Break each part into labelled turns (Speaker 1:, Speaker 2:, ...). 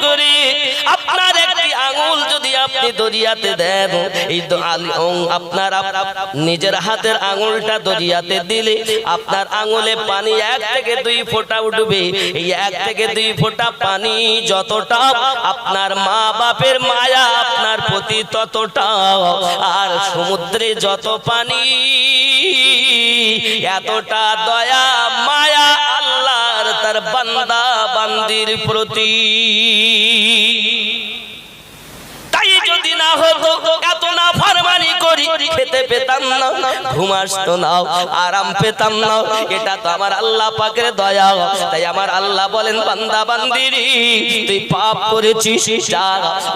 Speaker 1: করি আপনার একটি আঙুল যদি আপনি দরিয়াতে দেন, এই আপনার আপ- আপ- নিজের হাতের আঙুলটা দরিয়াতে দিলে আপনার আঙুলে পানি এক থেকে দুই ফোঁটা উঠবে। এই এক থেকে দুই ফোঁটা পানি যতটা আপনার মা বাপের মায়া আপনার প্রতি ততটা। আর সমুদ্রে যত পানি, এতটা দয়া, মায়া আল্লাহর তার বান্দা বান্দির প্রতি। তাই যদি না হতো না, ফারমানি করি, খেতে পেতাম না, ঘুম না, আরাম পেতাম না। এটা তো আমার আল্লাহ পাকের দয়া। তাই আমার আল্লাহ বলেন, বান্দা, বান্দিরি, তুই পাপ করেছিস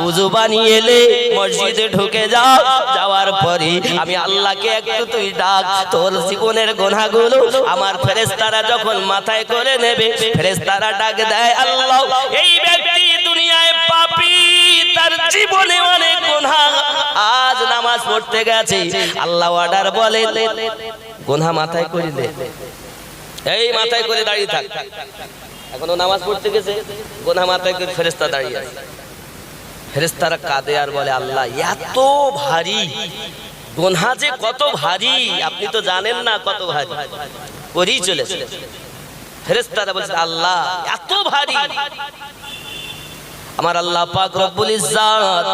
Speaker 1: উজু বানিয়ে এলে মসজিদে ঢুকে যা। যাওয়ার পরে আমি আল্লাহকে একটু তুই ডাক। তোর জীবনের গোনাগুলো আমার ফেরেশতারা যখন মাথায় করে নেবে, ফেরেশতারা ডাক দেয়, আল্লাহ, এই ব্যক্তি দুনিয়ায় পাপী, তার জীবনে অনেক গুনাহ আজ নামাজ পড়তে গেছে। আল্লাহ অর্ডার বলে গুনাহ মাথায় করিলে। এই মাথায় করে দাঁড়িয়ে থাক। এখনও নামাজ পড়তে গেছে, গোনা মাথায় করে ফেরেশতা দাঁড়িয়ে আছে। ফেরেশতারা কাঁদে আর বলে, আল্লাহ, এত ভারী। গুনাহ যে কত ভারী, আপনি তো জানেন না কত ভারী। করেই চলেছে। ফেরেশতারা বলছে, আল্লাহ, এত ভারী। আমার আল্লাহ পাক রব্বুল ইজ্জাত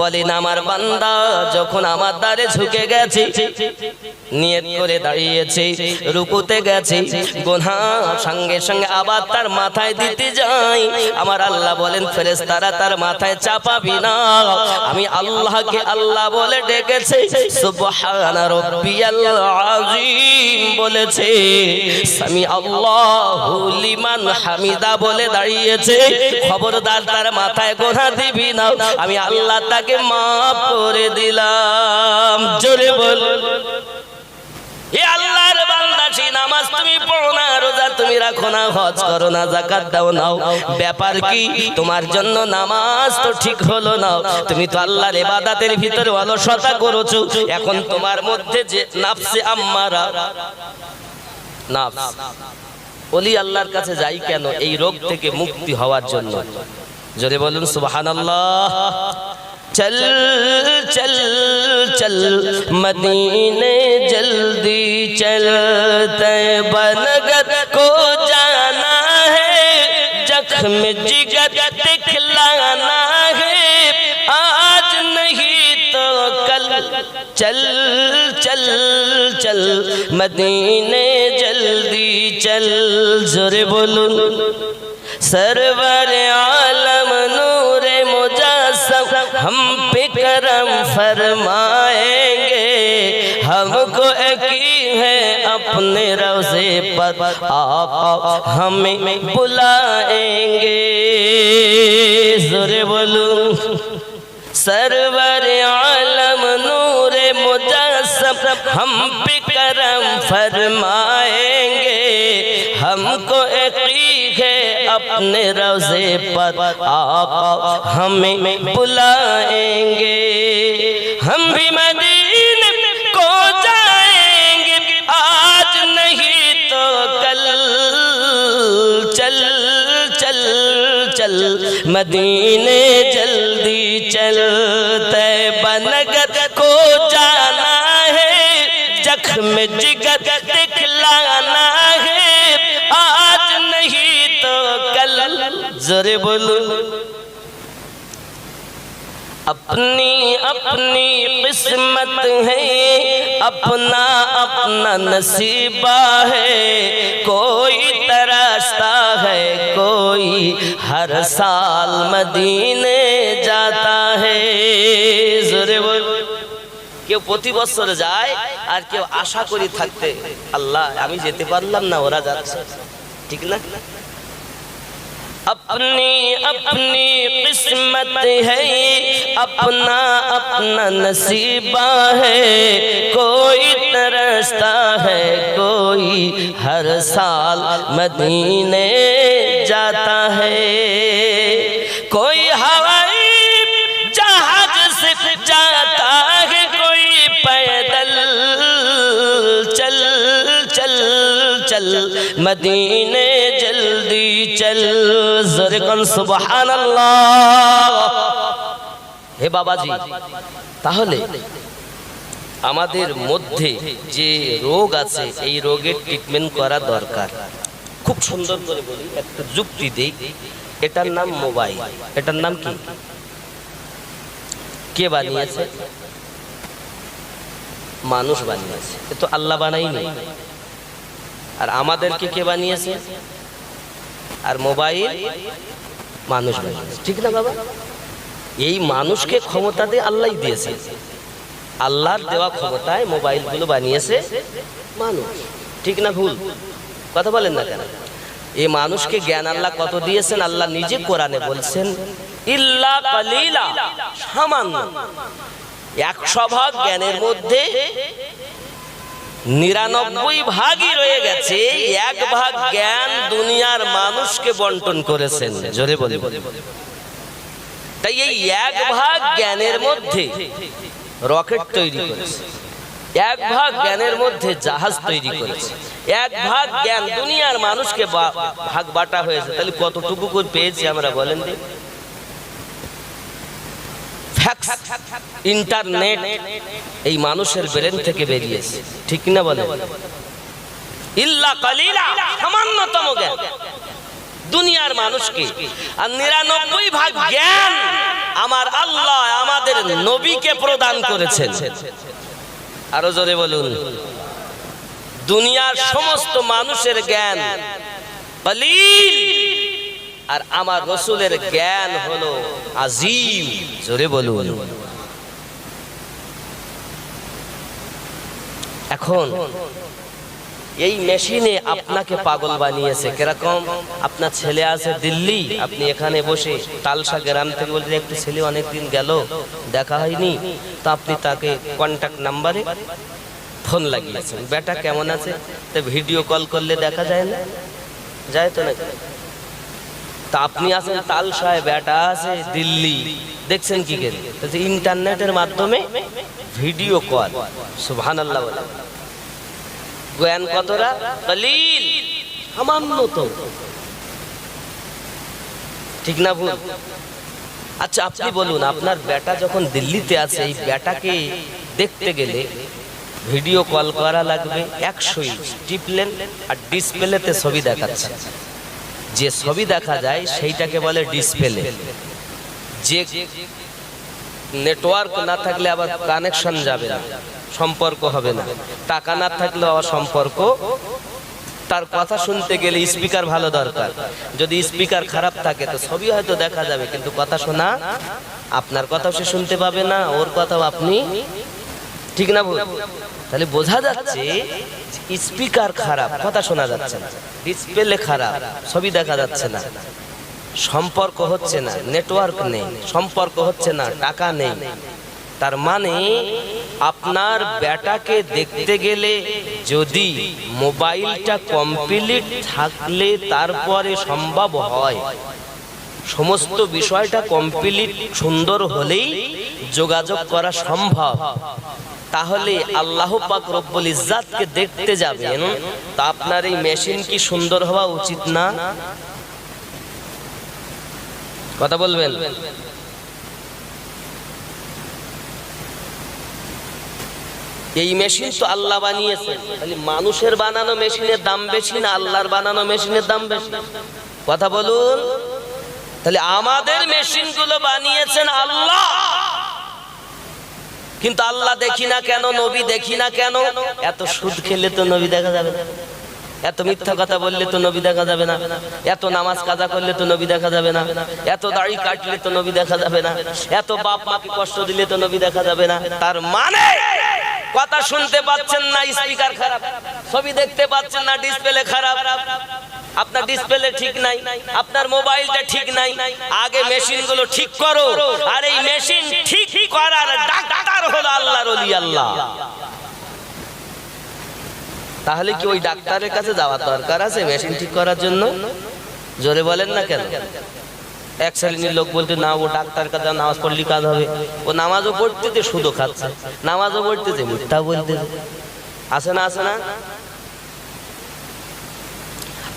Speaker 1: বলেন, আমার বান্দা, যখন আমার দ্বারে ঝুঁকে গেছে, নিয়ত করে দাঁড়িয়েছে, রুকুতে গেছে গোনা সঙ্গে সঙ্গে আবার তার মাথায় দিতে যাই, আমার আল্লাহ বলেন, ফেরেশতারা তার মাথায় চাপাবি না। আমি আল্লাহকে আল্লাহ বলে ডেকেছে, সুবহান রাব্বিয়াল আযীম বলেছে সামি আল্লাহু লিমান হামিদা বলে দাঁড়িয়েছে, খবরদার তার মাথায় গোনা দিবি না। আমি আল্লাহ তাকে মাফ করে দিলাম। জোরে বল। তুমি রাখো না, হজ করো না দাও ব্যাপার কি? তোমার জন্য নামাজ তো ঠিক হলো তুমি তো ভিতরে এখন তোমার মধ্যে যে আম্মারা আল্লাহর কাছে যাই কেন? এই রোগ থেকে মুক্তি হওয়ার জন্য। যদি بولن سبحان اللہ چل چل چل، مدینے جلدی چلتے بنگت کو جانا ہے، جخم جگت دکھلانا ہے، آج نہیں تو کل۔ چل چل چل، مدینے جلدی چل زر بولن سرور عالم ہم پہ کرم فرمائیں گے۔ ہم کو یقین ہے اپنے روزے پر۔ آقا ہمیں بلائیں گے۔ زرے بولو۔ سرور عالم نور مجسم۔ ہم پہ کرم فرمائیں گے۔ ہم کو یقین ہے اپنے روزے پر آقا ہمیں بلائیں گے۔ ہم بھی مدین کو جائیں گے۔ آج نہیں تو کل۔ چل چل چل۔ مدینے جلدی چل۔ تیبہ نگر کو جانا ہے۔ زخم جگر जोरे बोलूं अपनी अपनी किस्मत है अपना अपना नसीबा है कोई तराशता है कोई हर साल मदीने जाता है জোরে বল কেউ প্রতি বছর যায় আর কেউ আশা করি থাকতে আল্লাহ আমি যেতে পারলাম না ওরা যাচ্ছে ঠিক না اپنی اپنی قسمت ہے، اپنا اپنا نصیبہ ہے۔ کوئی ترستا ہے، کوئی ہر سال مدینے جاتا ہے۔ کوئی ہوائی جہاز سے جاتا ہے، کوئی پیدل۔ چل چل چل مدینے চল, জোরে কোন, সুবহানাল্লাহ। হে বাবাজি, তাহলে আমাদের মধ্যে যে রোগ আছে, এই রোগের ট্রিটমেন্ট করা দরকার। খুব সুন্দর করে বলি, একটা যুক্তি দেই, এটার নাম মোবাইল। এটার নাম কি? কে বানিয়েছে? মানুষ বানিয়েছে। এ তো আল্লাহ বানাইনি আর আমাদেরকে কে বানিয়েছে? আর মোবাইল মানুষ ঠিক না বাবা? এই মানুষকে ক্ষমতা দিয়ে আল্লাহ দিয়েছে। আল্লাহর দেওয়া ক্ষমতায় মোবাইলগুলো বানিয়েছে মানুষ। ঠিক না ভুল? কথা বলেন না কেন? এই মানুষকে জ্ঞান আল্লাহ কত দিয়েছেন? আল্লাহ নিজে কোরআনে বলছেন, ইল্লা কালিলা সামান্য। একশো ভাগ জ্ঞানের মধ্যে নিরানব্বই ভাগই রয়ে গেছে, এক ভাগ জ্ঞান দুনিয়ার মানুষকে বন্টন করেছেন। জোরে বলি তাই এই এক ভাগ জ্ঞানের মধ্যে রকেট তৈরি করেছে। এক ভাগ জ্ঞানের মধ্যে জাহাজ তৈরি করেছে। এক ভাগ জ্ঞান দুনিয়ার মানুষকে ভাগ বাটা হয়েছে। তাহলে কতটুকু করে পেয়েছি আমরা বলেন দিন ফ্যাক্স ইন্টারনেট এই মানুষের ব্রেন থেকে বেরিয়েছে। ঠিক না বলে? ইল্লা কালিলা, সামান্যতম জ্ঞান। দুনিয়ার মানুষকে আর নিরানব্বই ভাগ জ্ঞান আমার আল্লাহ আমাদের নবীকে প্রদান করেছেন। আরও জোরে বলুন। দুনিয়ার সমস্ত মানুষের জ্ঞান কলিল আর আমার রসুলের জ্ঞান হলো আজিম। জোরে বলুন। এখন এই মেশিনে আপনাকে পাগল বানিয়েছে। কীরকম? আপনার ছেলে আছে দিল্লি। আপনি এখানে বসে তালসা গ্রাম থেকে বলতে একটু ছেলে অনেকদিন গেল দেখা হয়নি। তো আপনি তাকে কন্ট্যাক্ট নাম্বারে ফোন লাগিয়েছেন। বেটা কেমন আছে? তো ভিডিও কল করলে দেখা যায় না? যায় তো নাকি? তা আপনি আছেন তালসায় বেটা আছে দিল্লি। দেখছেন কি করে? ইন্টারনেটের মাধ্যমে ভিডিও কল। সুবহানাল্লাহ বলে। জ্ঞান কতটা কলিল। সামান্য তো ঠিক না ভুল? আচ্ছা আপনি বলুন, আপনার বেটা যখন দিল্লিতে আছে, এই বেটাকে দেখতে গেলে ভিডিও কল করা লাগবে একশোই টিপলেন আর ডিসপ্লেতে ছবি দেখাচ্ছে যে ছবি দেখা যায় সেইটাকে বলে ডিসপ্লে যে নেটওয়ার্ক না থাকলে আবার কানেকশন যাবে না, সম্পর্ক হবে না। টাকা না থাকলে সম্পর্ক, তার কথা শুনতে গেলে স্পিকার ভালো দরকার। যদি স্পিকার খারাপ থাকে, তো ছবি হয়তো দেখা যাবে, কিন্তু কথা শোনা, আপনার কথাও সে শুনতে পাবে না, ওর কথাও আপনি ঠিক না ভুল? তাহলে বোঝা যাচ্ছে স্পিকার খারাপ, কথা শোনা যাচ্ছে না। ডিসপ্লে খারাপ, ছবি দেখা যাচ্ছে না। সম্পর্ক হচ্ছে না নেটওয়ার্ক নেই, সম্পর্ক হচ্ছে না, টাকা নেই। তার মানে আপনার বেটাকে দেখতে গেলে যদি মোবাইলটা কমপ্লিট থাকলে তারপরে সম্ভব হয়। সমস্ত বিষয়টা কমপ্লিট সুন্দর হলেই যোগাযোগ করা সম্ভব। তাহলে আল্লাহ পাক রব্বুল ইজ্জাতকে দেখতে যাবেন। তা আপনার এই মেশিন কি সুন্দর হওয়া উচিত না? কথা বলবেন। এই মেশিন তো আল্লাহ বানিয়েছে তাহলে মানুষের বানানো মেশিনের দাম বেশি না আল্লাহর বানানো মেশিনের দাম বেশি? কথা বলুন। তাহলে আমাদের মেশিনগুলো বানিয়েছেন আল্লাহ। কিন্তু আল্লাহ দেখি না কেন, নবী দেখি না কেন? এত সুদ খেলে তো নবী দেখা যাবে না। এত মিথ্যা কথা বললে তো নবী দেখা যাবে না। এত নামাজ কাজা করলে তো নবী দেখা যাবে না। এত দাড়ি কাটলে তো নবী দেখা যাবে না। এত বাপ মাকে কষ্ট দিলে তো নবী দেখা যাবে না। তার মানে কথা শুনতে পাচ্ছেন না, স্পিকার খারাপ। ছবি দেখতে পাচ্ছেন না, ডিসপ্লে খারাপ। আপনার ডিসপ্লে ঠিক নাই, আপনার মোবাইলটা ঠিক নাই। আগে মেশিনগুলো ঠিক করো। আর এই মেশিন ঠিক করার ডাক্তার তাহলে কি ওই ডাক্তারের কাছে যাওয়ার দরকার আছে মেশিন ঠিক করার জন্য? জোরে বলেন না কেন? এক শ্রেণির লোক বলতে না, ও ডাক্তার কাছে নামাজ পড়লি কাজ হবে। ও নামাজও পড়তেছে শুধু খাচ্ছে। নামাজও পড়তেছে মিথ্যা বলতেছে। আছে না আছে না?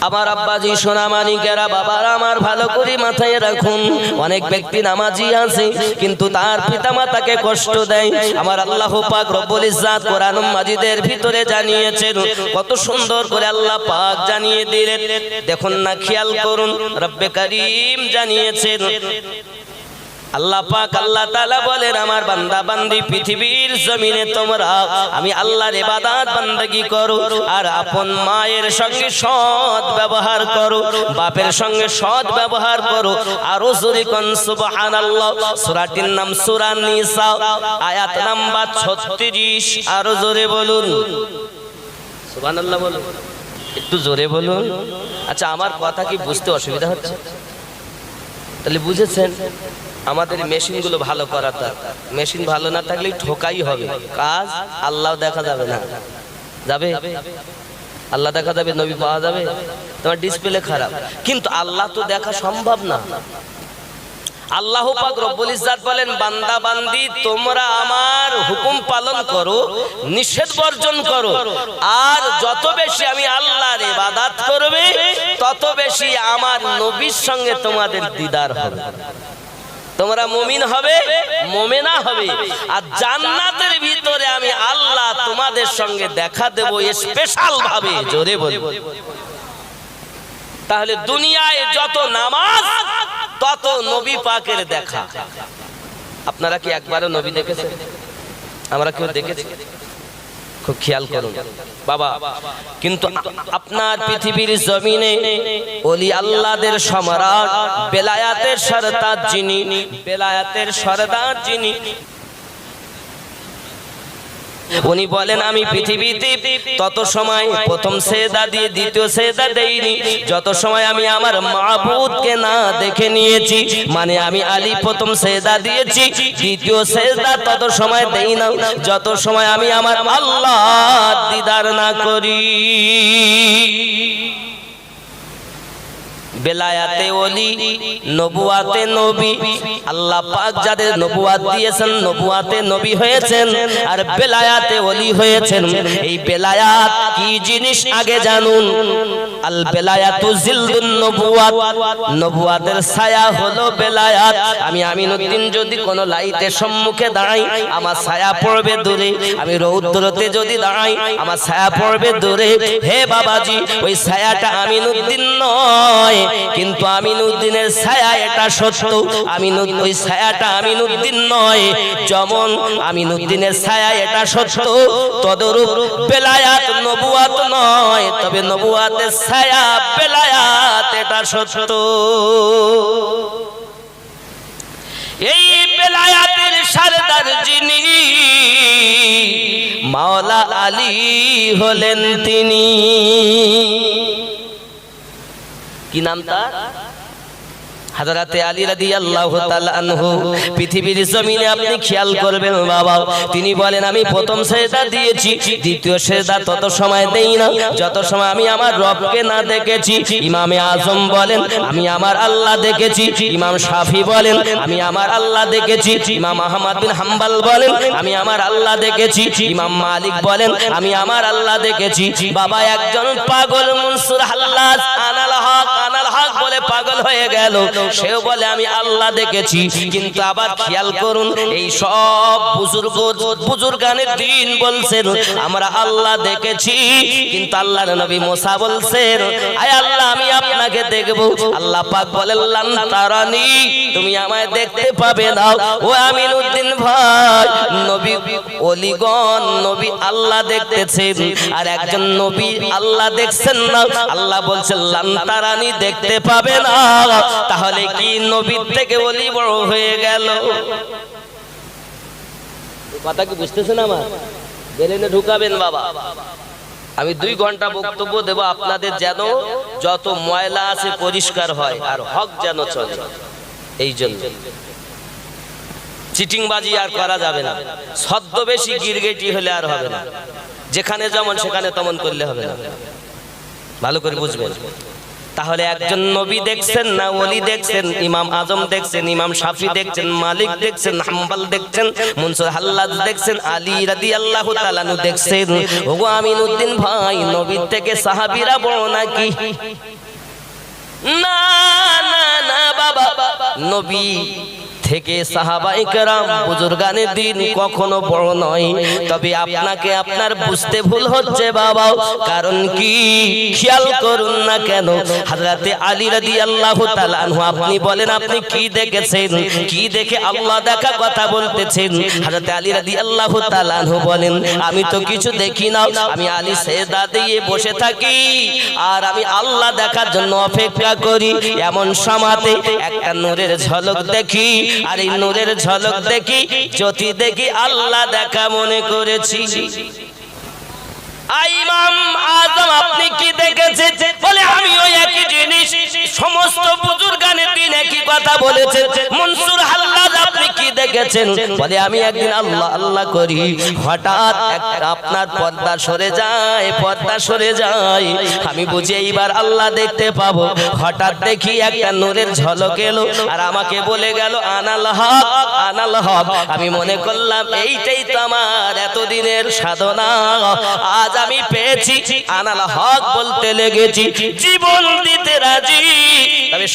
Speaker 1: আমার আব্বাজি সোনা মানিকেরা বাবার আমার ভালো করে মাথায় রাখুন। অনেক ব্যক্তি নামাজি আছে, কিন্তু তার পিতামাতাকে কষ্ট দেয়। আমার আল্লাহ পাক রব্বুল ইজ্জাত কোরআন মাজিদের ভিতরে জানিয়েছেন, কত সুন্দর করে আল্লাহ পাক জানিয়ে দিলেন। দেখুন না, খেয়াল করুন, রব্বে করিম জানিয়েছেন। আল্লাহ পাক আল্লাহ তাআলা বলেন, আমার বান্দা বান্দি পৃথিবীর জমিনে তোমরা, আমি আল্লাহর ইবাদত বান্দাগি করো আর আপন মায়ের সঙ্গে সৎ ব্যবহার করো, বাপের সঙ্গে সৎ ব্যবহার করো। আর জোরে কোন সুবহানাল্লাহ, সূরাটির নাম সূরা নিসা, আয়াত নাম্বার 36 আর জোরে বলুন। সুবহানাল্লাহ বলুন। একটু জোরে বলুন। আচ্ছা আমার কথা কি বুঝতে অসুবিধা হচ্ছে? তাহলে বুঝেছেন? আমাদের মেশিনগুলো ভালো করা তার মেশিন ভালো না থাকলে ঠোকাই হবে কাজ আল্লাহ দেখা যাবে না। যাবে? আল্লাহ দেখা যাবে নবী পাওয়া যাবে। তোমার ডিসপ্লে খারাপ। কিন্তু আল্লাহ তো দেখা সম্ভব না। আল্লাহ পাক রব্বুল ইজ্জাত বলেন বান্দা বান্দি তোমরা আমার হুকুম পালন করো নিষেধ বর্জন করো। আর যত বেশি আমি আল্লাহর ইবাদত করবে তত বেশি আমার নবীর সঙ্গে তোমাদের দিদার হবে। তোমরা মুমিন হবে মোমেনা হবে। আর জান্নাতের ভিতরে আমি আল্লাহ তোমাদের সঙ্গে দেখা দেব স্পেশাল ভাবে জোরে বলব তাহলে দুনিয়ায় যত নামাজ তত নবী পাকের দেখা। আপনারা কি একবারও নবী দেখেছেন? আমরা কেউ দেখেছি? খুব খেয়াল করুন। বাবা, কিন্তু আপনার পৃথিবীর জমিনে অলি আল্লাদের সম্রাট, বেলায়াতের সরদার যিনি, বেলায়াতের সরদার যিনি উনি বলেন, আমি পৃথিবীতে তত সময় প্রথম সেদা দিয়ে দ্বিতীয় সেদা দেইনি। যত সময় আমি আমার মাহবুদকে না দেখে নিয়েছি মানে আমি আলী প্রথম সেদা দিয়েছি, দ্বিতীয় সেদা তত সময় দেই না যত সময় আমি আমার আল্লাহ দিদার না করি। বেলায়াতে ওলি, নবুয়াতে নবী। আল্লাহ পাক যাদের নবুয়াত দিয়েছেন, নবুয়াতে নবী হয়েছেন আর বেলায়াতে ওলি হয়েছেন। এই বেলায়াত কি জিনিস আগে জানুন? আল বেলায়াতু জিলদুন নবুয়াত। নবুয়াতের ছায়া হলো বেলায়াত। আমি আমিনউদ্দিন যদি কোনো লাইটের সম্মুখে দাঁড়াই, আমার ছায়া পড়বে দূরে। আমি রৌদ্রতে যদি দাঁড়াই, আমার ছায়া পড়বে দূরে। হে বাবাজি, ওই ছায়াটা আমিনউদ্দিন নয়। কিন্তু আমিনউদ্দিনের ছায়া এটা সত্য। আমিনুদ্দিন ওই ছায়াটা আমিনউদ্দিন নয়। যেমন আমিনউদ্দিনের ছায়া এটা সত্য। তদরূপ বেলায়াত নবুয়াত নয়। তবে নবুয়াতের ছায়া বেলায়াত এটা সত্য। এই বেলায়াতের সারদার যিনি মাওলা আলী হলেন তিনি। কি নাম তার? হাজরাতে আলী রাদিয়াল্লাহু তাআলা আনহু, পৃথিবীর জমিনে আপনি খেয়াল করবেন বাবা, তিনি বলেন, আমি প্রথম সেজদা দিয়েছি, দ্বিতীয় সেজদা তত সময় দেই না, যত সময় আমি আমার রবকে না দেখেছি। ইমামে আজম বলেন, আমি আমার আল্লাহ দেখেছি। ইমাম শাফি বলেন, আমি আমার আল্লাহ দেখেছি। ইমাম আহমদ বিন হাম্বাল বলেন, আমি আমার আল্লাহ দেখেছি। ইমাম মালিক বলেন, আমি আমার আল্লাহ দেখেছি। বাবা, একজন পাগল মনসুর হাল্লাস আনাল হক আনাল হক বলে পাগল হয়ে গেল। সেও বলে, আমি আল্লাহ দেখেছি, কিন্তু আবার খেয়াল করুন, এই সব বুজুর্গ, বুজুর্গানের দিন বলছেন, আমরা আল্লাহ দেখেছি, কিন্তু আল্লাহর নবী মোসা বলছেন, আয় আল্লাহ, আমি আপনাকে দেখব। আল্লাহ পাক লান তারানি, তুমি আমায় দেখতে পাবে না। ও আমিনুদ্দিন ভাই, নবী ওলিগণ নবী আল্লাহ দেখতেছেন, আর একজন নবী আল্লাহ দেখছেন না। আল্লাহ বলছেন, লান তারানি দেখতে পাবে না। তাহলে কি নবীর থেকে ওলি বড় হয়ে গেল। কথা কি বুঝতেছেন আমার? বেরেনে ঢুকাবেন বাবা। আমি দুই ঘণ্টা বক্তব্য দেব আপনাদের যেন যত ময়লা আছে পরিষ্কার হয় আর হক যেন চলে। এই জন্য। চিটিংবাজি আর করা যাবে না। সদ্য বেশি গিরগেটি হলে আর হবে না। যেখানে যেমন সেখানে তেমন করলে হবে না। ভালো করে বুঝবেন। তাহলে একজন নবী দেখছেন না ওলি দেখছেন ইমাম আজম দেখছেন ইমাম শাফি দেখছেন মালিক দেখছেন হাম্বাল দেখছেন মনসুর হাল্লাদ দেখছেন আলী রাদি আল্লাহ তালানু দেখছেন ওগো আমিনুদ্দিন ভাই নবীর থেকে সাহাবিরা বড় নাকি না না না বাবা নবী থেকে সাহাবাই কেরাম বুজুর্গানের দিন কখনো বড় নয়। তবে আপনাকে আপনার বুঝতে ভুল হচ্ছে বাবা, কারণ কি? খেয়াল করুন না কেন, হাজরাতে আলী রাদি আল্লাহ তালানহু আপনি বলেন, আপনি কি দেখেছেন? কি দেখে আল্লাহ দেখা কথা বলতেছেন? হাজরাতে আলী রাদি আল্লাহ তালানহু বলেন, আমি তো কিছু দেখি না, আমি আলী সেদা দিয়ে বসে থাকি, আর আমি আল্লাহ দেখার জন্য অপেক্ষা করি। এমন সমাতে একটা নূরের ঝলক দেখি আর এই নূরের ঝলক দেখি জ্যোতি দেখি আল্লাহ দেখা মনে করেছি। আই ইমাম আজম আপনি কি দেখেছেন? বলে, আমি ওই একই জিনিস। সমস্ত বুজুর্গানের দিন একই কথা বলেছেন। মনসুর হাল্লাদ আপনি কি দেখেছেন? বলে, আমি একদিন আল্লাহ আল্লাহ করি। হঠাৎ আপনার পর্দা সরে যায়, পর্দা সরে যায়। আমি বুঝি এইবার আল্লাহ দেখতে পাবো। হঠাৎ দেখি একটা নূরের ঝলক এলো আর আমাকে বলে গেল, আনাল হক আনাল হক। আমি মনে করলাম, এইটাই তো আমার এতদিনের সাধনা। আজ আমি পেয়েছি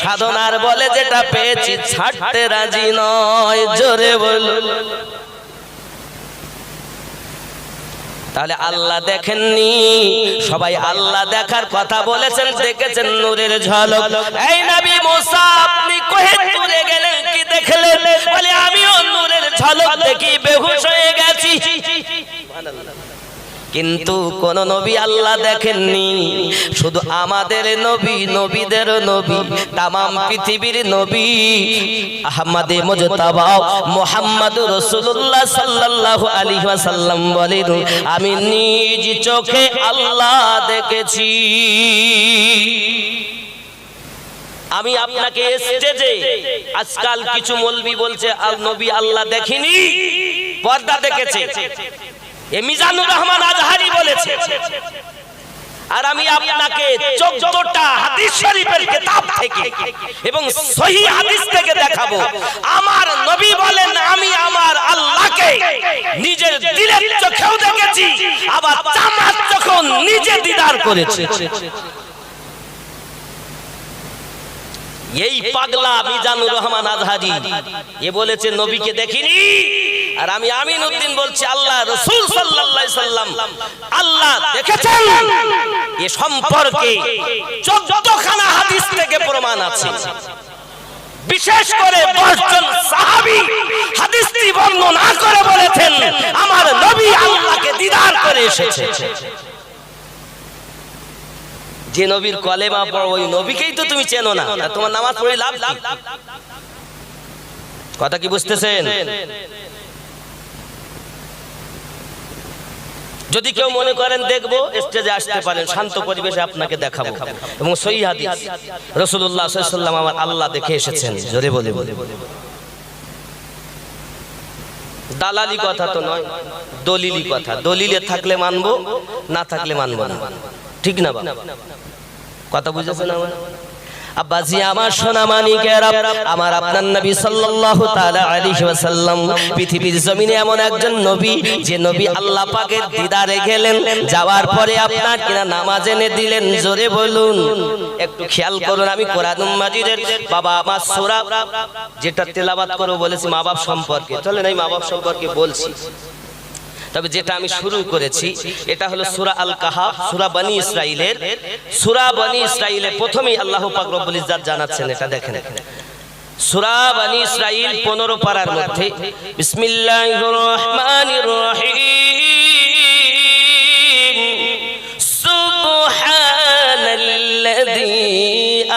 Speaker 1: সাধনার বলে যেটা পেয়েছি, ছাড়তে রাজি নয়, জোরে তাহলে আল্লাহ দেখেননি? সবাই আল্লাহ দেখার কথা বলেছেন, দেখেছেন নূরের ঝলক। এই নবী মুসা, আপনি কোহে গেলেন, কি দেখলেন? বলে, আমিও নূরের ঝলক দেখি, বেহুশ হয়ে গেছি। কিন্তু কোন নবী আল্লাহ দেখেননি। শুধু আমাদের নবী, নবীদের নবী, তামাম পৃথিবীর নবী। আহমদে মুজতাবা মোহাম্মদ রাসূলুল্লাহ সাল্লাল্লাহু আলাইহি ওয়াসাল্লাম বলেন, আমি নিজ চোখে আল্লাহ দেখেছি। আমি আপনাকে স্টেজে আজকাল কিছু মলবি বলছে, আল নবী আল্লাহ দেখিনি, পর্দা দেখেছে। এ মিজানুর রহমান আজহারি বলেছে, আর আমি আপনাকে চোদ্দটা হাদিস শরীফের কিতাব থেকে এবং সহি হাদিস থেকে দেখাবো। আমার নবী বলেন, আমি আমার আল্লাহকে নিজের দিলের চোখেও দেখেছি, আবার চামার চোখেও নিজে দিদার করেছে। এই পাগলা মিজানুর রহমান আজহারি। এ বলেছে, নবীকে দেখিনি? আর আমি আমিন উদ্দিন বলছি, আল্লাহ রসুল সাল্লাল্লাহু সাল্লাম আল্লাহ দেখেছেন। এ সম্পর্কে চোদ্দখানা হাদিস থেকে প্রমাণ আছে। বিশেষ করে দশজন সাহাবী হাদিসটি বর্ণনা করে বলেছেন, আমার নবী আল্লাহকে দিদার করে এসেছে। যে নবীর কলেমা পড়ো, ওই নবীকেই তো তুমি চেনো না। তোমার নামাজ পড়ে লাভ লাভ কথা কি বুঝতেছেন? যদি কেউ মনে করেন, দেখব স্টেজে আসতে পারেন, শান্ত পরিবেশে আপনাকে দেখাবো। এবং সহি হাদিস রসুল্লাহ সাল্লাম আমার আল্লাহ দেখে এসেছেন। জোরে বলে। বলে দালালি কথা তো নয়, দলিলি কথা। দলিলে থাকলে মানবো, না থাকলে মানবো না। ঠিক না বাবা কথা বুঝেছেন আমার আব্বাজি আমার সোনা মানিকেরা আমার আপনার নবী সাল্লাল্লাহু তাআলা আলাইহি ওয়াসাল্লাম পৃথিবীর জমিনে এমন একজন নবী যে নবী আল্লাহ পাকের দিদারে গেলেন যাওয়ার পরে আপনার কিনা নামাজ এনে দিলেন জোরে বলুন। একটু খেয়াল করুন আমি কোরআন মাজিদের বাবা আমার সূরা যেটা তেলাওয়াত করব বলেছি মা বাপ সম্পর্কে। চলেন এই মা বাপ সম্পর্কে বলছি। তবে যেটা আমি শুরু করেছি, এটা হলো সুরা আল কাহা সুরা বানি ইসরাইলের সুরা বানি ইসরাইলের প্রথমেই আল্লাহ পাক রব্বুল ইজ্জাত জানাচ্ছেন এটা দেখেন। সুরা বানি ইসরাইল 15 পারার মধ্যে, বিসমিল্লাহির রহমানির রহিম। সুবহানাল্লাযী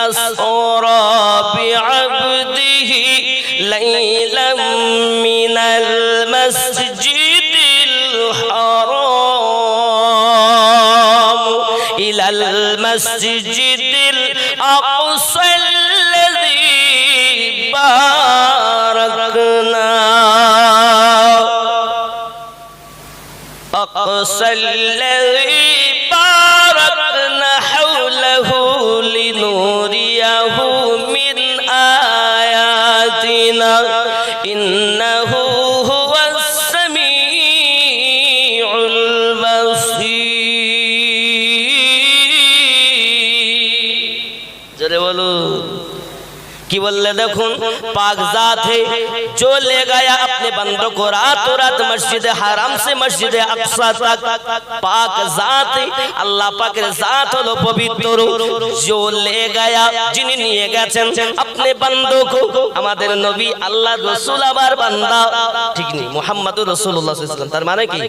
Speaker 1: আসরা বিআবদিহি লাইলাম মিনাল মাসজিদ। মসজিদ বললে দেখুন পাক জাত হে। जो ले गया अपने बंदों को रातों रात मस्जिद हराम से मस्जिद अक्सा तक पाक जात है আল্লাহ পাকের জাত হলো পবিত্র जो ले गया যিনি নিয়ে গেছেন अपने बंदों को আমাদের নবী আল্লাহ রাসূল আবার বান্দা ঠিক নেই মুহাম্মাদুর রাসূলুল্লাহ সাল্লাল্লাহু আলাইহি ওয়াসাল্লাম তার মানে কি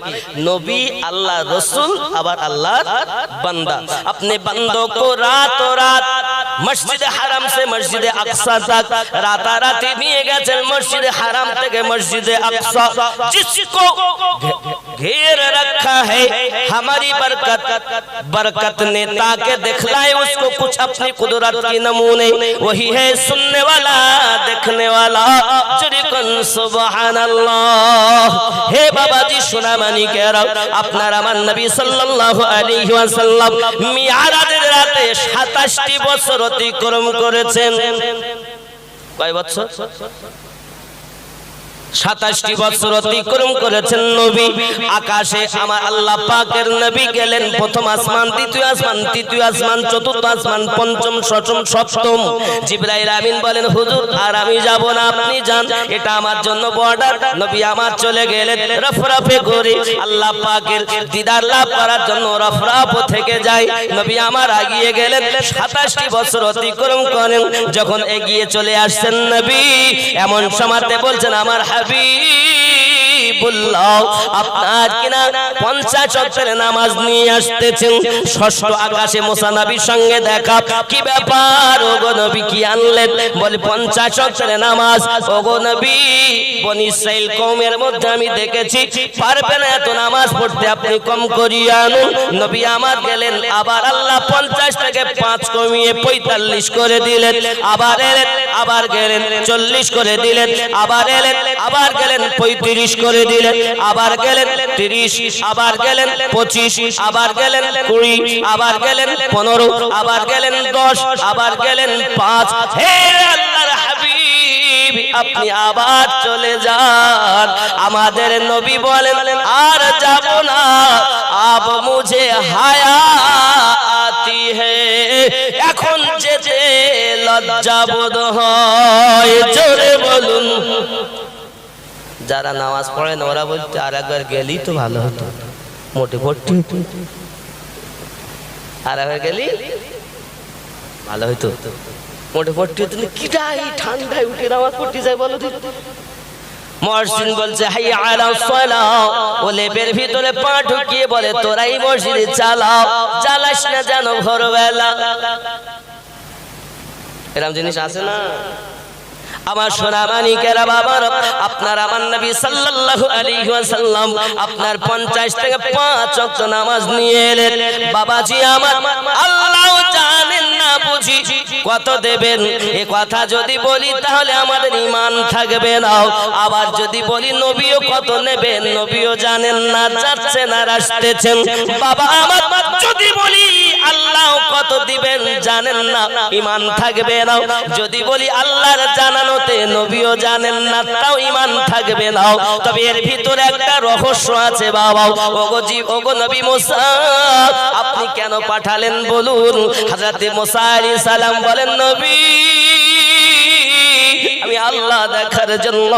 Speaker 1: নবী আল্লাহ রাসূল আবার আল্লাহর বান্দা अपने बंदों को रातों रात মসজিদ হারাম সে মসজিদ আকসা तक রাতারাতি নিয়ে গেছেন মসজিদ হারাম থেকে মসজিদ আকসা जिसको घेर रखा है हमारी बरकत बरकत ने ताके दिखलाए उसको कुछ अपनी कुदरत की नमूने वही है सुनने वाला देखने वाला चिरकन सुबहान अल्लाह हे बाबा जी सुना मानी कह रहा আপনার আমার নবী সাল্লাল্লাহু আলাইহি ওয়াসাল্লাম মিরাজের রাতে 27টি বছর অতিক্রম করেছেন কয় বছর সাতাশটি বছর অতিক্রম করেছেন নবী। আকাশে আমার আল্লাহ পাকের নবী গেলেন। প্রথম আসমান, দ্বিতীয় আসমান, তৃতীয় আসমান, চতুর্থ আসমান, পঞ্চম ষষ্ঠ সপ্তম। জিব্রাইল আমিন বলেন, হুজুর, আর আমি যাব না, আপনি যান। এটা আমার জন্য বর্ডার। নবী আমার চলে গেলেন। রফরাফে করে আল্লাহ পাকের দিদার লাভ করার জন্য রফরাফ থেকে যায়। নবী আমার আগিয়ে গেলেন। সাতাশটি বছর অতিক্রম করেন। যখন এগিয়ে চলে আসছেন নবী, এমন সময়তে বলছেন, আমার আমি দেখেছি এত নামাজ পড়তে, আপনি কম করিয়ে আনুন। নবী আমার গেলেন, আবার আল্লাহ পঞ্চাশ থেকে পাঁচ কমিয়ে পঁয়তাল্লিশ করে দিলেন। আবার এলেন, আবার গেলেন, চল্লিশ করে দিলেন। আবার এলেন আবার গেলেন পঁয়ত্রিশ করে দিলেন, আবার গেলেন তিরিশ, আবার গেলেন পঁচিশ, আবার গেলেন কুড়ি, আবার গেলেন পনেরো, আবার গেলেন দশ, আবার গেলেন পাঁচ। আপনি আবার চলে যান। আমাদের নবী বলেন, আর যাব না, আব মুঝে হায়া আতি হে। এখন যেতে লজ্জাবোধ হয়, জোরে বলুন। যারা নামাজ পড়েন ওরা বলতে, আর একবার গেলেই তো ভালো হতো। মোটে ভর্তি হতো। আর একবার গেলি ভালো হইতো। মোটে ভর্তি হতো। ঠান্ডায় উঠে নামাজ পড়তে বলো বলছে সালা। ও ভিতরে পা ঢুকিয়ে বলে, তোরাই মসজিদে চালাও, চালাস না যেন ভোরবেলা। এরকম জিনিস আছে না? আমার সোনা মানিকেরা বাবার, আপনার আমার নবী সাল্লাল্লাহু আলাইহি ওয়াসাল্লাম আপনার 50 থেকে 5 ওয়াক্ত নামাজ নিয়ে এলেন। বাবাজি আমার, আল্লাহ জানেন না বুঝি কত দেবেন। এ কথা যদি বলি তাহলে আমাদের ঈমান থাকবে না। আবার যদি বলি নবীও কত নেবেন, নবীও জানেন না, যাচ্ছেন আর আসতেছেন। বাবা আমার, যদি বলি আল্লাহ কত দিবেন, জানেন না, ঈমান থাকবে না। যদি বলি আল্লাহর জানানোতে নবীও জানেন না, তাও ইমান থাকবে না। তবে এর ভিতরে একটা রহস্য আছে বাবা। ওগো জি, ওগো নবী মোসা, আপনি কেন পাঠালেন বলুন? হযরতে মুসা সালাম বলেন, নবী আমি আল্লাহ দেখার জন্য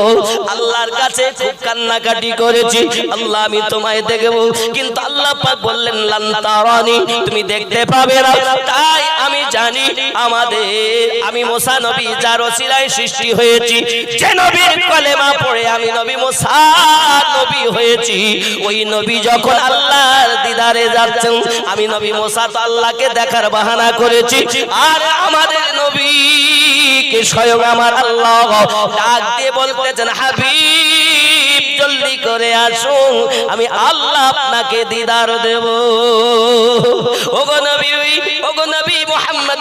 Speaker 1: আল্লাহর কাছে খুব কান্নাকাটি করেছি। আল্লাহ, আমি তোমায় দেখব। কিন্তু আল্লাহ পাক বললেন লানতারানি তুমি দেখতে পাবে না। তাই আমি জানি আমাদের, আমি মুসা নবী যার ওসিলায় সৃষ্টি হয়েছি, যে নবীর কলেমা পড়ে আমি নবী মুসা নবী হয়েছি। ওই নবী যখন আল্লাহর দিদারে যাচ্ছেন, আমি নবী মুসা তো আল্লাহকে দেখার বাহানা করেছি। আর আমাদের নবীকে স্বয়ং আমার আল্লাহ ডাক দিয়ে বলতেছেন, হাবিব, জলদি করে আসুন, আমি আল্লাহ আপনাকে দিদার দেব। ওগো নবী ওগো নবী মুহাম্মদুর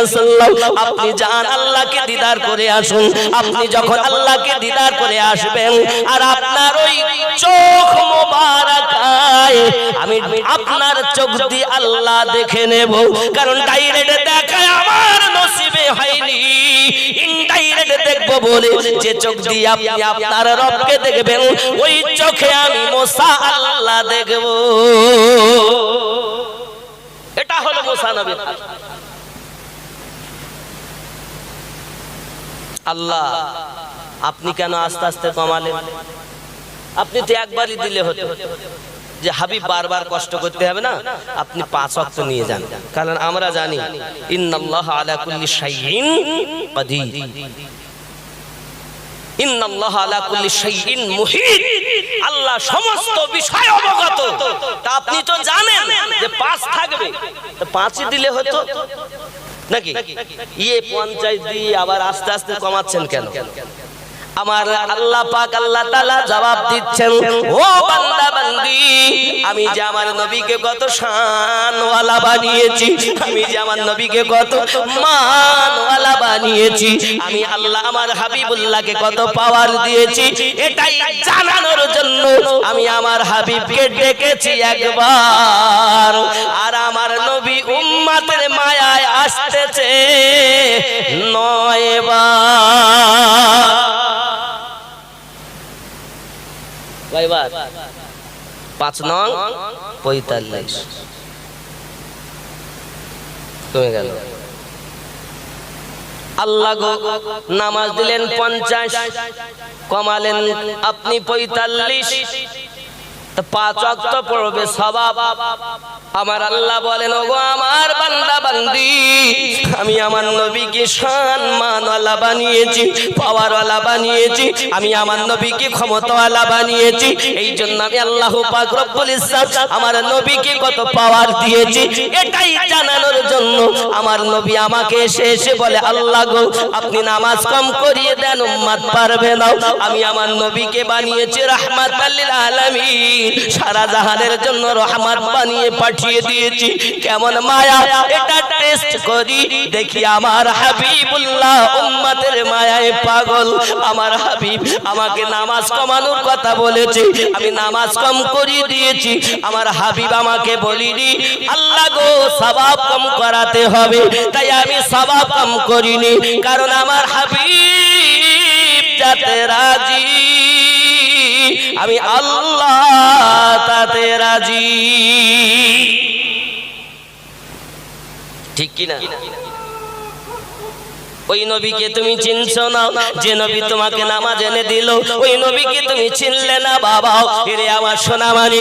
Speaker 1: রাসূলুল্লাহ আপনি আল্লাহকে দিদার আপনি যখন আল্লাহকে দিদার আসবেন, আর আপনার ওই চোখ আপনার দিয়ে আল্লাহ দেখে নেব, কারণ ডাইরেক্ট দেখায় আমার নসিবে হয়নি। ইনডাইরেক্ট দেখব বলে যে চোখ দিয়ে আপনি আপনার রবকে দেখবেন, ওই চোখে আমি মোসা আল্লাহ দেখব। এটা হলো মোসা। আল্লাহ, আপনি কেন আস্তে আস্তে কমালেন? আপনি তো একবারই দিলে হতো। যে হাবিব বারবার কষ্ট করতে হবে না, আপনি পাঁচ অক্ত নিয়ে যান। কারণ আমরা জানি, ইন্নাল্লাহ আলা কুল্লি শাইইন ইন্নাল্লাহ আলা কুল্লি শাইইন আল্লাহ সমস্ত বিষয় অবগত। তা আপনি তো জানেন যে পাঁচ থাকবে। পাঁচই দিলে হতো? নাকি? ইয়ে পঞ্চায়েত দিয়ে আবার আস্তে আস্তে কমাচ্ছেন কেন? আমার আল্লাহ পাক আল্লাহ তাআলা জবাব দিচ্ছেন, ও বান্দা, বান্দি, আমি যে আমার নবীকে কত শানওয়ালা বানিয়েছি, আমি যে আমার নবীকে কত মানওয়ালা বানিয়েছি, আমি আল্লাহ আমার হাবিবুল্লাহকে কত পাওয়ার দিয়েছি, এটাই জানানোর জন্য আমি আমার হাবিবকে ডেকেছি একবার। আর আমার নবী উম্মাতের মায়ায় আসতেছে নয়বার। পাঁচ নং পঁয়তাল্লিশ। কমে গেল। আল্লাহ নামাজ দিলেন পঞ্চাশ কমালেন আপনি পঁয়তাল্লিশ। পাঁচ অক্ত পড়বে সবাব আমার আল্লাহ বলেন, ওগো আমার বান্দা বান্দি, আমি আমার নবীকে সম্মানওয়ালা বানিয়েছি, পাওয়ারওয়ালা বানিয়েছি, আমি আমার নবীকে ক্ষমতাওয়ালা বানিয়েছি এই জন্য আমি আল্লাহ পাক রব্বুল ইজ্জত আমার নবীকে কত পাওয়ার দিয়েছি, এটাই জানানোর জন্য আমার নবী আমাকে এসে এসে বলে, আল্লাহ গো, আপনি নামাজ কম করিয়ে দেন, উম্মাত পারবে না। আমি আমার নবীকে বানিয়েছি রাহমাত আলামিন। সারা জাহানের জন্য রহমত বানিয়ে পাঠিয়ে দিয়েছি। কেমন মায়া? এটা টেস্ট করি। দেখি আমার হাবিবুল্লাহ উম্মতের মায়ায় পাগল। আমার হাবিব আমাকে নামাজ কমানোর কথা বলেছে। আমি নামাজ কম করিয়ে দিয়েছি। আমার হাবিব আমাকে বলিনি, আল্লাহ গো, সবাব কম করাতে হবে। তাই আমি সবাব কম করিনি। কারণ আমার হাবিব যাতে রাজি আমি আল্লাহ তাতে রাজি। ঠিক কিনা? ওই নবীকে তুমি চিনছো না? যে নবী তোমাকে নামাজ এনে দিল ওই নবীকে তুমি চিনলে না? বাবা ফিরে আমার সোনা মানিক